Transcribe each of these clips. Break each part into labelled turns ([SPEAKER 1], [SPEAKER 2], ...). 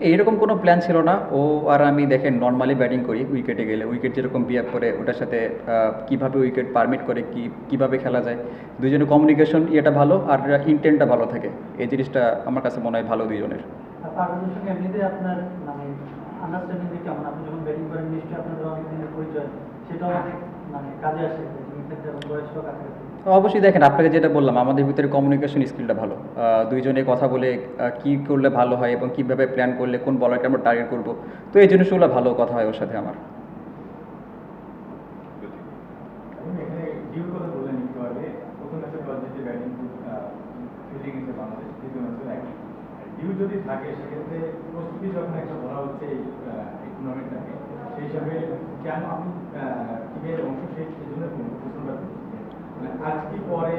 [SPEAKER 1] এইরকম কোনো প্ল্যান ছিল না। ও আর আমি দেখেন নর্মালি ব্যাটিং করি উইকেটে গেলে। উইকেট যেরকম বিহেভ করে, ওটার সাথে কীভাবে উইকেট পারমিট করে, কি, কীভাবে খেলা যায়। দুজনের কমিউনিকেশন ইয়েটা ভালো আর ইন্টেন্টটা ভালো থাকে। এই জিনিসটা আমার কাছে মনে হয় ভালো দুজনের
[SPEAKER 2] আপনার মানে মানে
[SPEAKER 1] অবশ্যই দেখেন আপনাকে যেটা বললাম আমাদের ভিতরে কমিউনিকেশন স্কিলটা ভালো। দুইজনে কথা বলে কি করলে ভালো হয় এবং কীভাবে প্ল্যান করলে কোন বলারকে আমরা টার্গেট করব। তো এই জিনিসগুলো ভালো কথা হয় ওর সাথে আমার।
[SPEAKER 3] যদি থাকে সেক্ষেত্রে প্রস্তুতি যখন একটা বলা হচ্ছে এই সেই হিসাবে কেন আপনি টিমের অংশ সেই সেই জন্য প্রশ্নটা করছি। মানে আজ কি পরে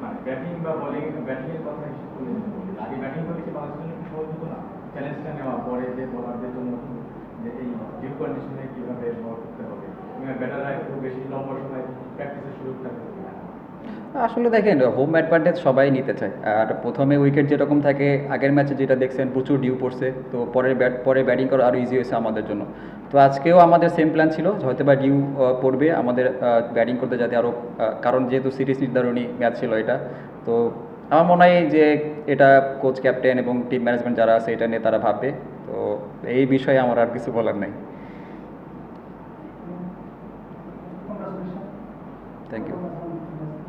[SPEAKER 3] মানে ব্যাটিং বা বোলিং ব্যাটিংয়ের কথা হিসেবে করলে আগে ব্যাটিং করলে কি বাংলাদেশের জন্য সহজ হতো না। চ্যালেঞ্জটা নেওয়া পরে যে বলারদের জন্য যে এই ডিউ কন্ডিশনে কীভাবে বল করতে হবে। ব্যাটাররা একটু বেশি লম্বা সময় প্র্যাকটিসের সুযোগটা থাকবে।
[SPEAKER 1] আসলে দেখেন হোম অ্যাডভান্টেজ সবাই নিতে চায়। আর প্রথমে উইকেট যেরকম থাকে, আগের ম্যাচে যেটা দেখছেন, প্রচুর ডিউ পড়ছে। তো পরে ব্যাট পরে ব্যাটিং করা আরও ইজি হয়েছে আমাদের জন্য। তো আজকেও আমাদের সেম প্ল্যান ছিল, হয়তো বা ডিউ পড়বে আমাদের ব্যাটিং করতে যাতে আরও কারণ যেহেতু সিরিজ নির্ধারণী ম্যাচ ছিল এটা। তো আমার মনে হয় যে এটা কোচ ক্যাপ্টেন এবং টিম ম্যানেজমেন্ট যারা আছে, এটা নিয়ে তারা ভাববে। তো এই বিষয়ে আমার আর কিছু বলার নেই। থ্যাংক ইউ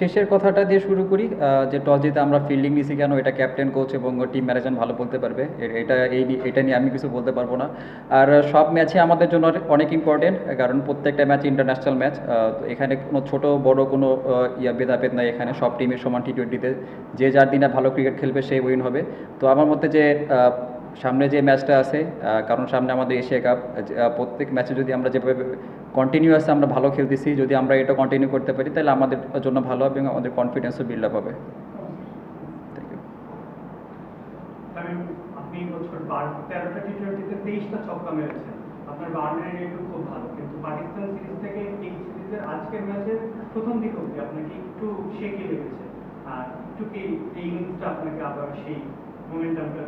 [SPEAKER 1] শেষের কথাটা দিয়ে শুরু করি যে টস জিতে আমরা ফিল্ডিং নিছি কেন, এটা ক্যাপ্টেন কোচ এবং টিম ম্যানেজমেন্ট ভালো বলতে পারবে। এটা এই এটা নিয়ে আমি কিছু বলতে পারব না। আর সব ম্যাচে আমাদের জন্য অনেক ইম্পর্টেন্ট কারণ প্রত্যেকটা ম্যাচ ইন্টারন্যাশনাল ম্যাচ এখানে কোনো ছোট, বড় কোনো ইয়া ভেদাভেদ নাই, এখানে সব টিমের সমান টি টোয়েন্টিতে যে যার দিনে ভালো ক্রিকেট খেলবে সেই উইন হবে। তো আমার মতে যে সামনে যে ম্যাচটা আছে কারণ সামনে আমাদের এশিয়া কাপ প্রত্যেক ম্যাচে যদি আমরা যেভাবে কন্টিনিউয়াস আমরা ভালো খেলতেছি, যদি আমরা এটা কন্টিনিউ করতে পারি, তাহলে আমাদের জন্য ভালো হবে এবং আমাদের কনফিডেন্সও বিল্ড আপ হবে।
[SPEAKER 4] আর একটু সেই মোমেন্টামটা